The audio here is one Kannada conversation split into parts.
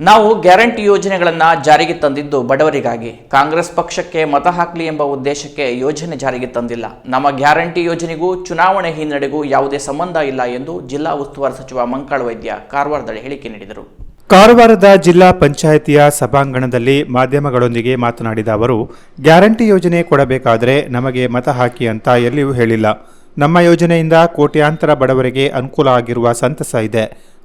ನಾವು ಗ್ಯಾರಂಟಿ ಯೋಜನೆಗಳನ್ನು ಜಾರಿಗೆ ತಂದಿದ್ದು ಬಡವರಿಗಾಗಿ. ಕಾಂಗ್ರೆಸ್ ಪಕ್ಷಕ್ಕೆ ಮತ ಹಾಕಲಿ ಎಂಬ ಉದ್ದೇಶಕ್ಕೆ ಯೋಜನೆ ಜಾರಿಗೆ ತಂದಿಲ್ಲ. ನಮ್ಮ ಗ್ಯಾರಂಟಿ ಯೋಜನೆಗೂ ಚುನಾವಣೆ ಹಿನ್ನಡೆಗೂ ಯಾವುದೇ ಸಂಬಂಧ ಇಲ್ಲ ಎಂದು ಜಿಲ್ಲಾ ಉಸ್ತುವಾರಿ ಸಚಿವ ಮಂಕಾಳ ವೈದ್ಯ ಕಾರವಾರದಲ್ಲಿ ಹೇಳಿಕೆ ನೀಡಿದರು. ಕಾರವಾರದ ಜಿಲ್ಲಾ ಪಂಚಾಯಿತಿಯ ಸಭಾಂಗಣದಲ್ಲಿ ಮಾಧ್ಯಮಗಳೊಂದಿಗೆ ಮಾತನಾಡಿದ ಅವರು, ಗ್ಯಾರಂಟಿ ಯೋಜನೆ ಕೊಡಬೇಕಾದರೆ ನಮಗೆ ಮತ ಹಾಕಿ ಅಂತ ಎಲ್ಲಿಯೂ ಹೇಳಿಲ್ಲ. ನಮ್ಮ ಯೋಜನೆಯಿಂದ ಕೋಟ್ಯಾಂತರ ಬಡವರಿಗೆ ಅನುಕೂಲ ಆಗಿರುವ ಸಂತಸ ಇದೆ.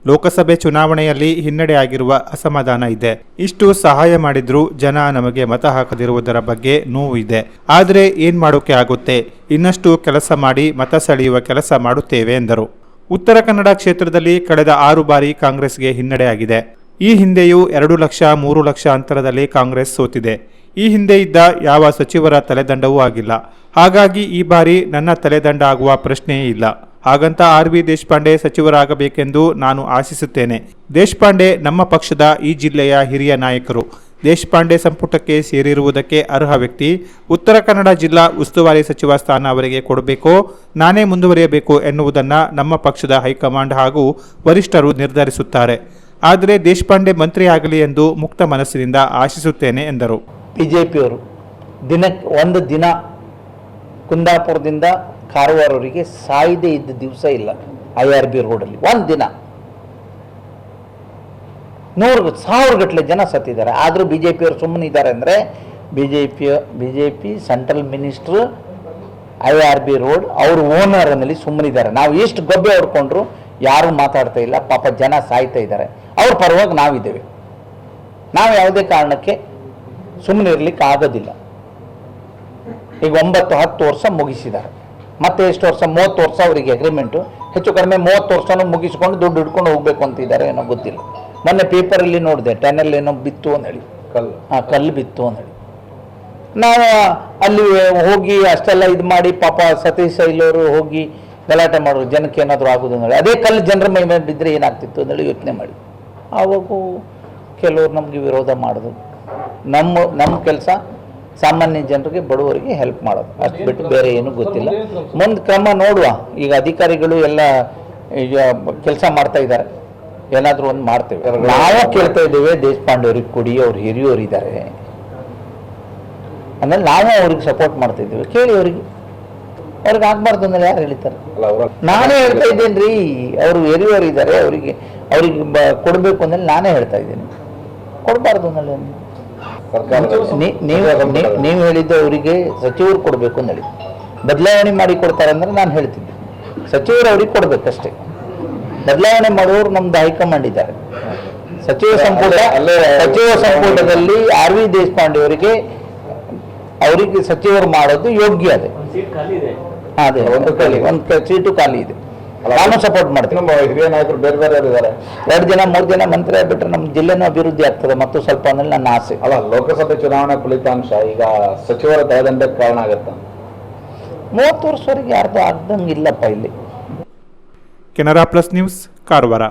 ಲೋಕಸಭೆ ಚುನಾವಣೆಯಲ್ಲಿ ಹಿನ್ನಡೆಯಾಗಿರುವ ಅಸಮಾಧಾನ ಇದೆ. ಇಷ್ಟು ಸಹಾಯ ಮಾಡಿದ್ರೂ ಜನ ನಮಗೆ ಮತ ಹಾಕದಿರುವುದರ ಬಗ್ಗೆ ನೋವು ಇದೆ. ಆದರೆ ಏನ್ ಮಾಡೋಕೆ ಆಗುತ್ತೆ? ಇನ್ನಷ್ಟು ಕೆಲಸ ಮಾಡಿ ಮತ ಸೆಳೆಯುವ ಕೆಲಸ ಮಾಡುತ್ತೇವೆ ಎಂದರು. ಉತ್ತರ ಕನ್ನಡ ಕ್ಷೇತ್ರದಲ್ಲಿ ಕಳೆದ ಆರು ಬಾರಿ ಕಾಂಗ್ರೆಸ್ಗೆ ಹಿನ್ನಡೆಯಾಗಿದೆ. ಈ ಹಿಂದೆಯೂ ಎರಡು ಲಕ್ಷ ಮೂರು ಲಕ್ಷ ಅಂತರದಲ್ಲಿ ಕಾಂಗ್ರೆಸ್ ಸೋತಿದೆ. ಈ ಹಿಂದೆ ಇದ್ದ ಯಾವ ಸಚಿವರ ತಲೆದಂಡವೂ ಆಗಿಲ್ಲ. ಹಾಗಾಗಿ ಈ ಬಾರಿ ನನ್ನ ತಲೆದಂಡ ಆಗುವ ಪ್ರಶ್ನೆಯೇ ಇಲ್ಲ. ಹಾಗಂತ ಆರ್ ವಿ ದೇಶಪಾಂಡೆ ಸಚಿವರಾಗಬೇಕೆಂದು ನಾನು ಆಶಿಸುತ್ತೇನೆ. ದೇಶಪಾಂಡೆ ನಮ್ಮ ಪಕ್ಷದ ಈ ಜಿಲ್ಲೆಯ ಹಿರಿಯ ನಾಯಕರು. ದೇಶಪಾಂಡೆ ಸಂಪುಟಕ್ಕೆ ಸೇರಿರುವುದಕ್ಕೆ ಅರ್ಹ ವ್ಯಕ್ತಿ. ಉತ್ತರ ಕನ್ನಡ ಜಿಲ್ಲಾ ಉಸ್ತುವಾರಿ ಸಚಿವ ಸ್ಥಾನ ಅವರಿಗೆ ಕೊಡಬೇಕೋ, ನಾನೇ ಮುಂದುವರಿಯಬೇಕು ಎನ್ನುವುದನ್ನು ನಮ್ಮ ಪಕ್ಷದ ಹೈಕಮಾಂಡ್ ಹಾಗೂ ವರಿಷ್ಠರು ನಿರ್ಧರಿಸುತ್ತಾರೆ. ಆದರೆ ದೇಶಪಾಂಡೆ ಮಂತ್ರಿಯಾಗಲಿ ಎಂದು ಮುಕ್ತ ಮನಸ್ಸಿನಿಂದ ಆಶಿಸುತ್ತೇನೆ ಎಂದರು. ಬಿಜೆಪಿಯವರು ದಿನಕ್ಕೆ ಒಂದು ದಿನ ಕುಂದಾಪುರದಿಂದ ಕಾರವಾರವರಿಗೆ ಸಾಯದೇ ಇದ್ದ ದಿವಸ ಇಲ್ಲ ಐ ಆರ್ ಬಿ ರೋಡಲ್ಲಿ. ಒಂದು ದಿನ. ನೂರು ಸಾವಿರ ಗಟ್ಟಲೆ ಜನ ಸತ್ತಿದ್ದಾರೆ. ಆದರೂ ಬಿ ಜೆ ಪಿಯವರು ಸುಮ್ಮನೆ ಇದ್ದಾರೆ ಅಂದರೆ ಬಿ ಜೆ ಪಿಯ B J P central minister, I R B road, ಅವ್ರ ಓನರ್ನಲ್ಲಿ ಸುಮ್ಮನಿದ್ದಾರೆ ನಾವು ಎಷ್ಟು ಗೊಬ್ಬೆ ಹೊಡ್ಕೊಂಡ್ರು ಯಾರೂ ಮಾತಾಡ್ತಾ ಇಲ್ಲ. ಪಾಪ ಜನ ಸಾಯ್ತಾ ಇದ್ದಾರೆ. ಅವ್ರ ಪರವಾಗಿ ನಾವಿದ್ದೇವೆ. ನಾವು ಯಾವುದೇ ಕಾರಣಕ್ಕೆ ಸುಮ್ಮನೆ ಇರ್ಲಿಕ್ಕೆ ಆಗೋದಿಲ್ಲ. ಈಗ ಒಂಬತ್ತು, ಹತ್ತು ವರ್ಷ ಮುಗಿಸಿದ್ದಾರೆ. ಮತ್ತೆ ಎಷ್ಟು ವರ್ಷ? ಮೂವತ್ತು ವರ್ಷ ಅವರಿಗೆ ಅಗ್ರಿಮೆಂಟು ಹೆಚ್ಚು ಕಡಿಮೆ ಮೂವತ್ತು ವರ್ಷನೂ ಮುಗಿಸ್ಕೊಂಡು ದುಡ್ಡು ಹಿಡ್ಕೊಂಡು ಹೋಗ್ಬೇಕು ಅಂತಿದ್ದಾರೆ ಏನೋ ಗೊತ್ತಿಲ್ಲ. ಮೊನ್ನೆ ಪೇಪರಲ್ಲಿ ನೋಡಿದೆ ಟೆನಲ್ಲಿ ಏನೋ ಬಿತ್ತು ಅಂತ ಹೇಳಿ ಕಲ್ಲು. ಹಾಂ ಕಲ್ಲು ಬಿತ್ತು ಅಂತ ಹೇಳಿ ನಾವು ಅಲ್ಲಿ ಹೋಗಿ ಅಷ್ಟೆಲ್ಲ ಇದು ಮಾಡಿ ಪಾಪ ಸತೀಶ್ ಸೈಲವರು ಹೋಗಿ ಗಲಾಟೆ ಮಾಡೋರು ಜನಕ್ಕೆ ಏನಾದರೂ ಆಗೋದು ಹೇಳಿ ಅದೇ ಕಲ್ಲು ಜನರ ಮೈ ಮೇಲೆ ಬಿದ್ದರೆ ಏನಾಗ್ತಿತ್ತು ಅಂತೇಳಿ ಯೋಚನೆ ಮಾಡಿ. ಆವಾಗೂ ಕೆಲವರು ನಮಗೆ ವಿರೋಧ ಮಾಡೋದು. ನಮ್ಮ ನಮ್ಮ ಕೆಲಸ ಸಾಮಾನ್ಯ ಜನರಿಗೆ ಬಡವರಿಗೆ ಹೆಲ್ಪ್ ಮಾಡೋದು. ಅಷ್ಟು ಬಿಟ್ಟು ಬೇರೆ ಏನೂ ಗೊತ್ತಿಲ್ಲ. ಮುಂದೆ ಕ್ರಮ ನೋಡುವ. ಈಗ ಅಧಿಕಾರಿಗಳು ಎಲ್ಲ ಈಗ ಕೆಲಸ ಮಾಡ್ತಾ ಇದ್ದಾರೆ. ಏನಾದರೂ ಒಂದು ಮಾಡ್ತೇವೆ. ನಾವು ಕೇಳ್ತಾ ಇದ್ದೇವೆ ದೇಶಪಾಂಡೆ ಅವ್ರಿಗೆ ಕೊಡಿ ಅವ್ರು ಹಿರಿಯವರು ಇದ್ದಾರೆ ಆಮೇಲೆ ನಾವು ಅವ್ರಿಗೆ ಸಪೋರ್ಟ್ ಮಾಡ್ತಾ ಇದ್ದೇವೆ. ಕೇಳಿ ಅವ್ರಿಗೆ. ಅವ್ರಿಗೆ ಆಗ್ಬಾರ್ದು ಅಂದ್ರೆ ಯಾರು ಹೇಳ್ತಾರೆ? ನಾನೇ ಹೇಳ್ತಾ ಇದ್ದೇನೆ ರೀ ಅವರು ಹಿರಿಯವರು ಇದ್ದಾರೆ ಅವರಿಗೆ ಅವ್ರಿಗೆ ಬ ಕೊಡಬೇಕು ಅಂದ್ರೆ ನಾನೇ ಹೇಳ್ತಾ ಇದ್ದೀನಿ. ಕೊಡಬಾರ್ದು ಅನ್ನಲ್ಲ ನೀ- ನೀವು ಹೇಳಿದ್ದು ಅವರಿಗೆ ಸಚಿವರು ಕೊಡಬೇಕು ಅಂತ ಹೇಳಿ. ಬದಲಾವಣೆ ಮಾಡಿ ಕೊಡ್ತಾರೆ ಅಂದ್ರೆ ನಾನು ಹೇಳ್ತಿದ್ದೆ. ಸಚಿವರು ಅವ್ರಿಗೆ ಕೊಡ್ಬೇಕಷ್ಟೇ. ಬದಲಾವಣೆ ಮಾಡುವವರು ನಮ್ದು ಹೈಕಮಾಂಡ್ ಇದ್ದಾರೆ. ಸಚಿವ ಸಂಪುಟ ಸಚಿವ ಸಂಪುಟದಲ್ಲಿ ಆರ್ ವಿ ದೇಶಪಾಂಡೆ ಅವರಿಗೆ ಅವರಿಗೆ ಸಚಿವರು ಮಾಡೋದು ಯೋಗ್ಯ ಅದೇ. ಅದೇ ಒಂದು ಖಾಲಿ ಒಂದು ಸೀಟು ಖಾಲಿ ಇದೆ. ನಾನು ಸಪೋರ್ಟ್ ಮಾಡ್ತೀನಿ. ನಮ್ಮ ಹಿರಿಯ ನಾಯಕರು ಬೇರೆ ಬೇರೆ ಇದ್ದಾರೆ. ಎರಡು ಜನ ಮೂರು ಜನ ಮಂತ್ರಿ ಬಿಟ್ಟರೆ ನಮ್ಮ ಜಿಲ್ಲೆನೂ ಅಭಿವೃದ್ಧಿ ಆಗ್ತದೆ ಮತ್ತು ಸ್ವಲ್ಪ ಅಂದ್ರೆ ನನ್ನ ಆಸೆ. ಅಲ್ಲ ಲೋಕಸಭೆ ಚುನಾವಣೆ ಫಲಿತಾಂಶ ಈಗ ಸಚಿವರ ತಲೆದಂಡಕ್ಕೆ ಕಾರಣ ಆಗತ್ತ? ಮೂವತ್ತು ವರ್ಷವರೆಗೆ ಯಾರ್ದು ಆಗ್ದಂಗಿಲ್ಲಪ್ಪ ಇಲ್ಲಿ. Canara plus news Karwar.